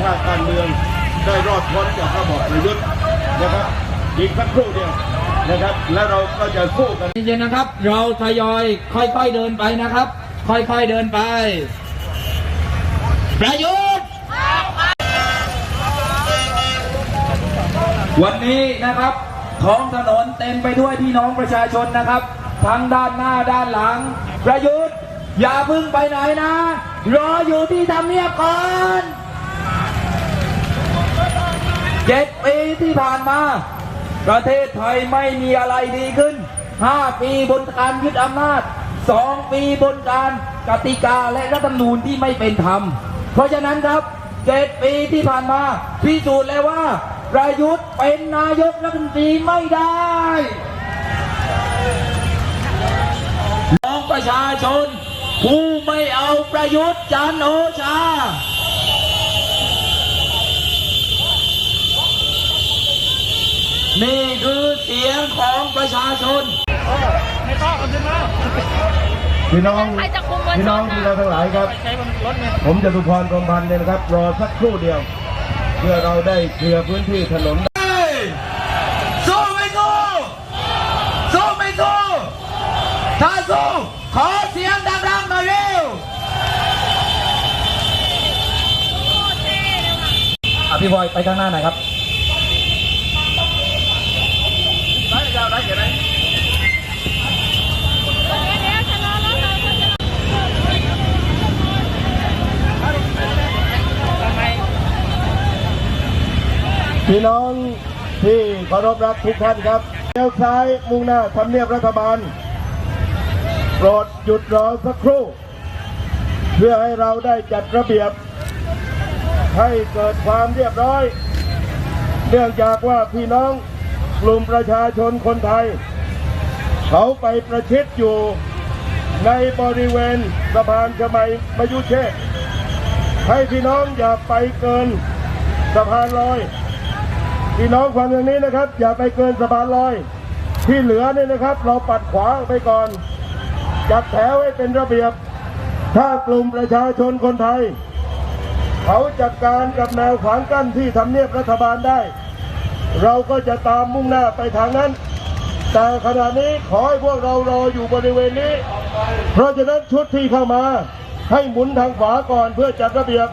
ชาติการเมืองได้รอดพ้นจากระบอบประยุทธ์นะครับอีกสักครู่เดียวนะครับ แล้วเราก็จะสู้กันเย็นๆนะครับ เราทยอยค่อยๆเดินไปนะครับ ค่อยๆเดินไป ประยุทธ์ วันนี้นะครับท้องถนนเต็มไปด้วยพี่น้องประชาชนนะครับ ทั้งด้านหน้าด้านหลัง ประยุทธ์ อย่าเพึ่งไปไหนนะ รออยู่ที่ทำเนียบก่อน เจ็ดปีที่ผ่านมา ประเทศไทยไม่มีอะไรดีขึ้น5ปีบนการยึดอำนาจ2ปีบนการกติกาและรัฐธรรมนูญที่ไม่เป็นธรรม เพราะฉะนั้นครับ7ปีที่ผ่านมาพิสูจน์แล้วว่า ประยุทธ์เป็นนายกรัฐมนตรีไม่ได้น้องประชาชนผู้ไม่เอาประยุทธ์จันโอชา นี่คือเสียงของประชาชนพี่น้องใครจะคุมมวลชนพี่น้องน่ะที่เราทั้งหลายครับ ผมจะสุพรกรมพันธ์เนี่ยนะครับ รอสักครู่เดียว เพื่อเราได้เคลียร์พื้นที่ถนนสู้ไม่สู้สู้ไม่สู้ถ้าสู้ขอเสียงดังๆหน่อยเร็วอะพี่บอยไปข้างหน้าหน่อยครับ พี่น้องที่เคารพรักทุกท่านครับเลี้ยวซ้ายมุ่งหน้าทำเนียบรัฐบาล โปรดหยุดรอสักครู่ เพื่อให้เราได้จัดระเบียบ ให้เกิดความเรียบร้อย เนื่องจากว่าพี่น้องกลุ่มประชาชนคนไทย เขาไปประชิดอยู่ในบริเวณสะพานชมัยมยุเชษให้พี่น้องอย่าไปเกินสะพานลอย พี่น้องฟังอย่างนี้นะครับ อย่าไปเกินสะพานลอย ที่เหลือเนี่ยนะครับ เราปัดขวาออกไปก่อน จัดแถวให้เป็นระเบียบ ถ้ากลุ่มประชาชนคนไทย เขาจัดการกับแนวขวางกั้นที่ทำเนียบรัฐบาลได้ เราก็จะตามมุ่งหน้าไปทางนั้น แต่ขณะนี้ขอให้พวกเรารออยู่บริเวณนี้ เพราะฉะนั้นชุดที่เข้ามา ให้หมุนทางขวาก่อนเพื่อจัดระเบียบ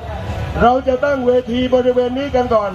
เราจะตั้งเวทีบริเวณนี้กันก่อน